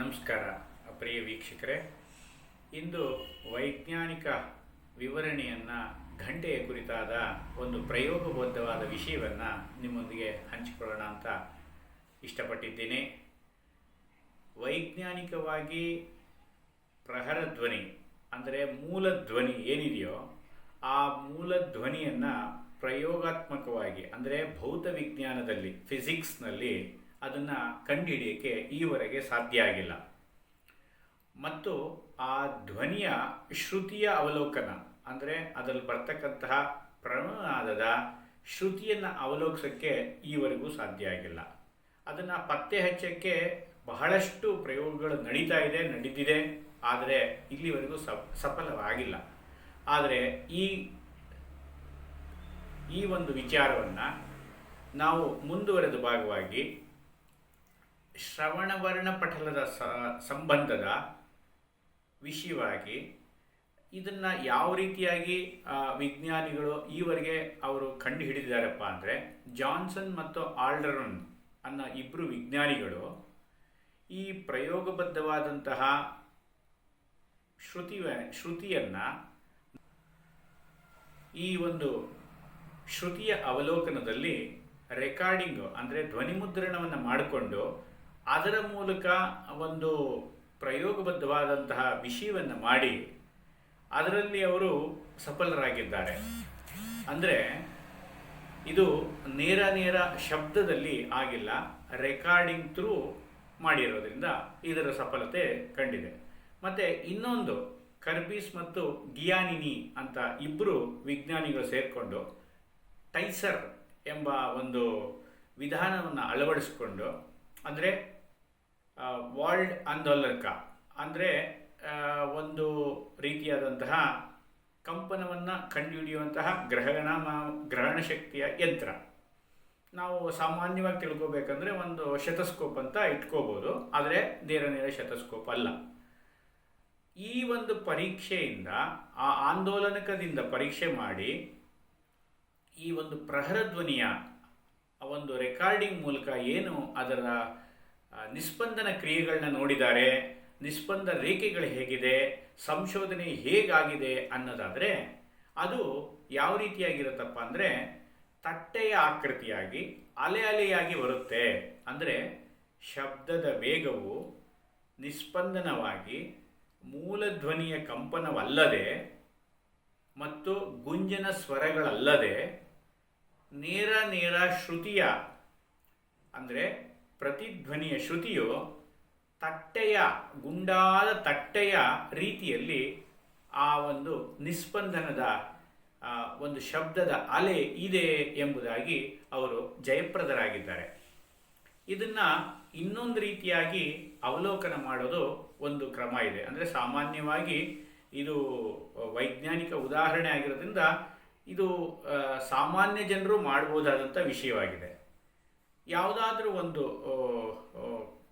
ನಮಸ್ಕಾರ, ಪ್ರಿಯ ವೀಕ್ಷಕರೇ. ಇಂದು ವೈಜ್ಞಾನಿಕ ವಿವರಣೆಯನ್ನು, ಘಂಟೆಯ ಕುರಿತಾದ ಒಂದು ಪ್ರಯೋಗಬದ್ಧವಾದ ವಿಷಯವನ್ನು ನಿಮ್ಮೊಂದಿಗೆ ಹಂಚಿಕೊಳ್ಳೋಣ ಅಂತ ಇಷ್ಟಪಟ್ಟಿದ್ದೇನೆ. ವೈಜ್ಞಾನಿಕವಾಗಿ ಪ್ರಹರ ಧ್ವನಿ, ಅಂದರೆ ಮೂಲ ಧ್ವನಿ ಏನಿದೆಯೋ, ಆ ಮೂಲ ಧ್ವನಿಯನ್ನು ಪ್ರಯೋಗಾತ್ಮಕವಾಗಿ, ಅಂದರೆ ಭೌತ ವಿಜ್ಞಾನದಲ್ಲಿ ಫಿಸಿಕ್ಸ್ನಲ್ಲಿ ಅದನ್ನು ಕಂಡುಹಿಡಿಯೋಕ್ಕೆ ಈವರೆಗೆ ಸಾಧ್ಯ ಆಗಿಲ್ಲ. ಮತ್ತು ಆ ಧ್ವನಿಯ ಶ್ರುತಿಯ ಅವಲೋಕನ, ಅಂದರೆ ಅದರಲ್ಲಿ ಬರ್ತಕ್ಕಂತಹ ಪ್ರಮಾದದ ಶ್ರುತಿಯನ್ನು ಅವಲೋಕಿಸೋಕ್ಕೆ ಈವರೆಗೂ ಸಾಧ್ಯ ಆಗಿಲ್ಲ. ಅದನ್ನು ಪತ್ತೆ ಹಚ್ಚೋಕ್ಕೆ ಬಹಳಷ್ಟು ಪ್ರಯೋಗಗಳು ನಡೀತಾ ಇದೆ, ನಡೀತಿದೆ, ಆದರೆ ಇಲ್ಲಿವರೆಗೂ ಸಫಲವಾಗಿಲ್ಲ. ಆದರೆ ಈ ಈ ಒಂದು ವಿಚಾರವನ್ನು ನಾವು ಮುಂದುವರೆದ ಭಾಗವಾಗಿ ಶ್ರವಣವರ್ಣ ಪಟಲದ ಸಂಬಂಧದ ವಿಷಯವಾಗಿ ಇದನ್ನು ಯಾವ ರೀತಿಯಾಗಿ ವಿಜ್ಞಾನಿಗಳು ಈವರೆಗೆ ಅವರು ಕಂಡು ಹಿಡಿದಿದ್ದಾರಪ್ಪ ಅಂದರೆ ಜಾನ್ಸನ್ ಮತ್ತು ಆಲ್ಡರನ್ ಅನ್ನೋ ಇಬ್ಬರು ವಿಜ್ಞಾನಿಗಳು ಈ ಪ್ರಯೋಗಬದ್ಧವಾದಂತಹ ಶ್ರುತಿ ಶ್ರುತಿಯನ್ನು ಈ ಒಂದು ಶ್ರುತಿಯ ಅವಲೋಕನದಲ್ಲಿ ರೆಕಾರ್ಡಿಂಗು ಅಂದರೆ ಧ್ವನಿಮುದ್ರಣವನ್ನು ಮಾಡಿಕೊಂಡು ಅದರ ಮೂಲಕ ಒಂದು ಪ್ರಯೋಗಬದ್ಧವಾದಂತಹ ವಿಷಯವನ್ನು ಮಾಡಿ ಅದರಲ್ಲಿ ಅವರು ಸಫಲರಾಗಿದ್ದಾರೆ. ಅಂದರೆ ಇದು ನೇರ ನೇರ ಶಬ್ದದಲ್ಲಿ ಆಗಿಲ್ಲ ರೆಕಾರ್ಡಿಂಗ್ ಥ್ರೂ ಮಾಡಿರೋದ್ರಿಂದ ಇದರ ಸಫಲತೆ ಕಂಡಿದೆ. ಮತ್ತು ಇನ್ನೊಂದು ಕರ್ಬೀಸ್ ಮತ್ತು ಗಿಯಾನಿನಿ ಅಂತ ಇಬ್ಬರು ವಿಜ್ಞಾನಿಗಳು ಸೇರಿಕೊಂಡು ಟೈಸರ್ ಎಂಬ ಒಂದು ವಿಧಾನವನ್ನು ಅಳವಡಿಸಿಕೊಂಡು, ಅಂದರೆ ವರ್ಲ್ಡ್ ಆಂದೋಲಕ ಅಂದರೆ ಒಂದು ರೀತಿಯಾದಂತಹ ಕಂಪನವನ್ನು ಕಂಡುಹಿಡಿಯುವಂತಹ ಗ್ರಹಣ ಗ್ರಹಣ ಶಕ್ತಿಯ ಯಂತ್ರ. ನಾವು ಸಾಮಾನ್ಯವಾಗಿ ತಿಳ್ಕೊಬೇಕಂದ್ರೆ ಒಂದು ಶತಸ್ಕೋಪ್ ಅಂತ ಇಟ್ಕೋಬೋದು. ಆದರೆ, ನೇರ ನೇರ ಶತಸ್ಕೋಪ್ ಅಲ್ಲ. ಈ ಒಂದು ಪರೀಕ್ಷೆಯಿಂದ, ಆ ಆಂದೋಲನಕದಿಂದ ಪರೀಕ್ಷೆ ಮಾಡಿ, ಈ ಒಂದು ಪ್ರಹರ ಧ್ವನಿಯ, ಆ ಒಂದು ರೆಕಾರ್ಡಿಂಗ್ ಮೂಲಕ ಏನು ಅದರ ನಿಸ್ಪಂದನ ಕ್ರಿಯೆಗಳನ್ನ ನೋಡಿದ್ದಾರೆ, ನಿಸ್ಪಂದ ರೇಖೆಗಳು ಹೇಗಿದೆ, ಸಂಶೋಧನೆ ಹೇಗಾಗಿದೆ ಅನ್ನೋದಾದರೆ, ಅದು ಯಾವ ರೀತಿಯಾಗಿರುತ್ತಪ್ಪ ಅಂದರೆ, ತಟ್ಟೆಯ ಆಕೃತಿಯಾಗಿ, ಅಲೆ ಅಲೆಯಾಗಿ ಬರುತ್ತೆ. ಅಂದರೆ, ಶಬ್ದದ ವೇಗವು ನಿಸ್ಪಂದನವಾಗಿ ಮೂಲ ಧ್ವನಿಯ ಕಂಪನವಲ್ಲದೆ ಮತ್ತು ಗುಂಜನ ಸ್ವರಗಳಲ್ಲದೆ ನೇರ ನೇರ ಶ್ರುತಿಯ, ಅಂದರೆ ಪ್ರತಿಧ್ವನಿಯ ಶ್ರುತಿಯು ತಟ್ಟೆಯ, ಗುಂಡಾದ ತಟ್ಟೆಯ ರೀತಿಯಲ್ಲಿ ಆ ಒಂದು ನಿಸ್ಪಂದನದ ಒಂದು ಶಬ್ದದ ಅಲೆ ಇದೆ ಎಂಬುದಾಗಿ ಅವರು ಜಯಪ್ರದರಾಗಿದ್ದಾರೆ. ಇದನ್ನ ಇನ್ನೊಂದು ರೀತಿಯಾಗಿ ಅವಲೋಕನ ಮಾಡೋದು ಒಂದು ಕ್ರಮ ಇದೆ. ಅಂದರೆ ಸಾಮಾನ್ಯವಾಗಿ ಇದು ವೈಜ್ಞಾನಿಕ ಉದಾಹರಣೆ ಆಗಿರೋದ್ರಿಂದ ಇದು ಸಾಮಾನ್ಯ ಜನರು ಮಾಡಬಹುದಾದಂಥ ವಿಷಯವಾಗಿದೆ. ಯಾವುದಾದ್ರೂ ಒಂದು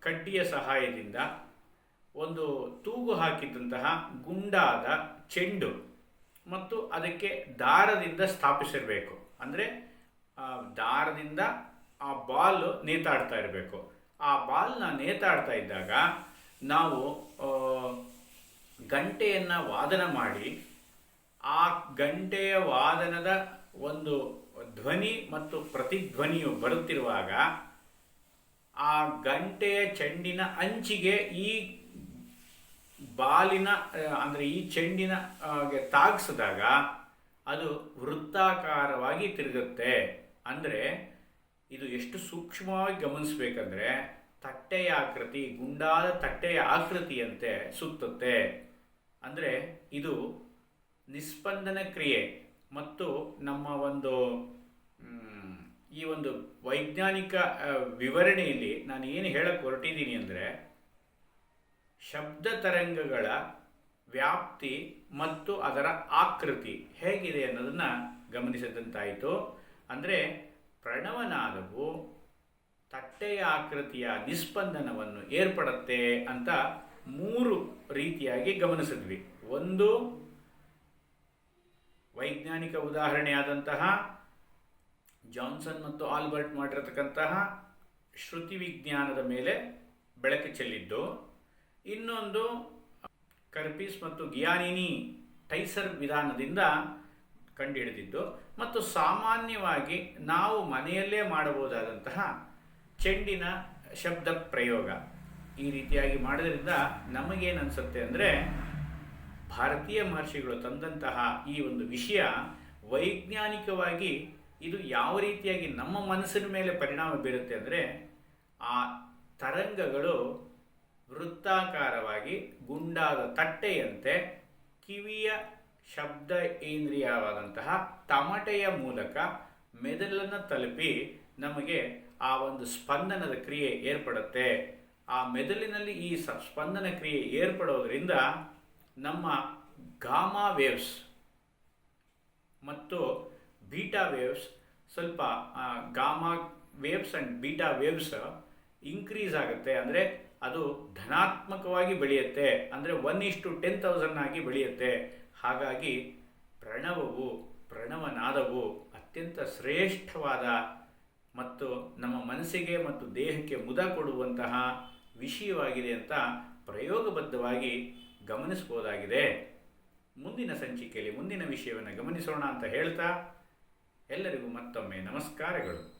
ಕಡ್ಡಿಯ ಸಹಾಯದಿಂದ ಒಂದು ತೂಗು ಹಾಕಿದಂತಹ ಗುಂಡಾದ ಚೆಂಡು ಮತ್ತು ಅದಕ್ಕೆ ದಾರದಿಂದ ಸ್ಥಾಪಿಸಿರಬೇಕು. ಅಂದರೆ ದಾರದಿಂದ ಆ ಬಾಲ್ ನೇತಾಡ್ತಾ ಇರಬೇಕು. ಆ ಬಾಲ್ನ ನೇತಾಡ್ತಾ ಇದ್ದಾಗ ನಾವು ಗಂಟೆಯನ್ನು ವಾದನ ಮಾಡಿ, ಆ ಗಂಟೆಯ ವಾದನದ ಒಂದು ಧ್ವನಿ ಮತ್ತು ಪ್ರತಿಧ್ವನಿಯು ಬರುತ್ತಿರುವಾಗ ಆ ಗಂಟೆಯ ಚೆಂಡಿನ ಅಂಚಿಗೆ ಈ ಬಾಲಿನ ಅಂದರೆ ಈ ಚೆಂಡಿನ ತಾಗಿಸಿದಾಗ ಅದು ವೃತ್ತಾಕಾರವಾಗಿ ತಿರುಗುತ್ತೆ. ಅಂದರೆ ಇದು ಎಷ್ಟು ಸೂಕ್ಷ್ಮವಾಗಿ ಗಮನಿಸಬೇಕಂದ್ರೆ ತಟ್ಟೆಯ ಆಕೃತಿ, ಗುಂಡಾದ ತಟ್ಟೆಯ ಆಕೃತಿಯಂತೆ ಸುತ್ತುತ್ತೆ. ಅಂದರೆ ಇದು ನಿಸ್ಪಂದನ ಕ್ರಿಯೆ ಮತ್ತು ನಮ್ಮ ಒಂದು ಒಂದು ವೈಜ್ಞಾನಿಕ ವಿವರಣೆಯಲ್ಲಿ ನಾನು ಏನು ಹೇಳಕ್ಕೆ ಹೊರಟಿದ್ದೀನಿ ಅಂದರೆ, ಶಬ್ದ ತರಂಗಗಳ ವ್ಯಾಪ್ತಿ ಮತ್ತು ಅದರ ಆಕೃತಿ ಹೇಗಿದೆ ಅನ್ನೋದನ್ನು ಗಮನಿಸಿದಂತಾಯಿತು. ಅಂದರೆ ಪ್ರಣವನಾದವು ತಟ್ಟೆಯ ಆಕೃತಿಯ ನಿಸ್ಪಂದನವನ್ನು ಏರ್ಪಡುತ್ತೆ ಅಂತ ಮೂರು ರೀತಿಯಾಗಿ ಗಮನಿಸಿದ್ವಿ. ಒಂದು ವೈಜ್ಞಾನಿಕ ಉದಾಹರಣೆಯಾದಂತಹ ಜಾನ್ಸನ್ ಮತ್ತು ಆಲ್ಬರ್ಟ್ ಮಾಡಿರತಕ್ಕಂತಹ ಶ್ರುತಿ ವಿಜ್ಞಾನದ ಮೇಲೆ ಬೆಳಕು ಚೆಲ್ಲಿದ್ದು, ಇನ್ನೊಂದು ಕರ್ಪೀಸ್ ಮತ್ತು ಗಿಯಾನಿನಿ ಟೈಸರ್ ವಿಧಾನದಿಂದ ಕಂಡುಹಿಡಿದಿದ್ದು, ಮತ್ತು ಸಾಮಾನ್ಯವಾಗಿ ನಾವು ಮನೆಯಲ್ಲೇ ಮಾಡಬಹುದಾದಂತಹ ಚೆಂಡಿನ ಶಬ್ದ ಪ್ರಯೋಗ ಈ ರೀತಿಯಾಗಿ ಮಾಡೋದ್ರಿಂದ ನಮಗೇನು ಅನಿಸುತ್ತೆ ಅಂದರೆ, ಭಾರತೀಯ ಮಹರ್ಷಿಗಳು ತಂದಂತಹ ಈ ಒಂದು ವಿಷಯ ವೈಜ್ಞಾನಿಕವಾಗಿ ಇದು ಯಾವ ರೀತಿಯಾಗಿ ನಮ್ಮ ಮನಸ್ಸಿನ ಮೇಲೆ ಪರಿಣಾಮ ಬೀರುತ್ತೆ ಅಂದರೆ ಆ ತರಂಗಗಳು ವೃತ್ತಾಕಾರವಾಗಿ ಗುಂಡಾದ ತಟ್ಟೆಯಂತೆ ಕಿವಿಯ ಶಬ್ದ ಇಂದ್ರಿಯವಾದಂತಹ ತಮಟೆಯ ಮೂಲಕ ಮೆದುಳನ್ನು ತಲುಪಿ ನಮಗೆ ಆ ಒಂದು ಸ್ಪಂದನದ ಕ್ರಿಯೆ ಏರ್ಪಡುತ್ತೆ. ಆ ಮೆದುಳಿನಲ್ಲಿ ಈ ಸ್ಪಂದನ ಕ್ರಿಯೆ ಏರ್ಪಡೋದ್ರಿಂದ ನಮ್ಮ ಗಾಮಾ ವೇವ್ಸ್ ಮತ್ತು ಬೀಟಾ ವೇವ್ಸ್ ಸ್ವಲ್ಪ gamma waves and beta waves increase ಆಗುತ್ತೆ. ಅಂದರೆ ಅದು ಧನಾತ್ಮಕವಾಗಿ ಬೆಳೆಯುತ್ತೆ. ಅಂದರೆ ಒನ್ ಇಷ್ಟು ಟೆನ್ ತೌಸಂಡ್ ಆಗಿ ಬೆಳೆಯುತ್ತೆ. ಹಾಗಾಗಿ ಪ್ರಣವವು, ಪ್ರಣವನಾದವು ಅತ್ಯಂತ ಶ್ರೇಷ್ಠವಾದ ಮತ್ತು ನಮ್ಮ ಮನಸ್ಸಿಗೆ ಮತ್ತು ದೇಹಕ್ಕೆ ಮುದ ಕೊಡುವಂತಹ ವಿಷಯವಾಗಿದೆ ಅಂತ ಪ್ರಯೋಗಬದ್ಧವಾಗಿ ಗಮನಿಸ್ಬೋದಾಗಿದೆ ಮುಂದಿನ ಸಂಚಿಕೆಯಲ್ಲಿ, ಮುಂದಿನ ವಿಷಯವನ್ನು ಗಮನಿಸೋಣ ಅಂತ ಹೇಳ್ತಾ ಎಲ್ಲರಿಗೂ ಮತ್ತೊಮ್ಮೆ ನಮಸ್ಕಾರಗಳು.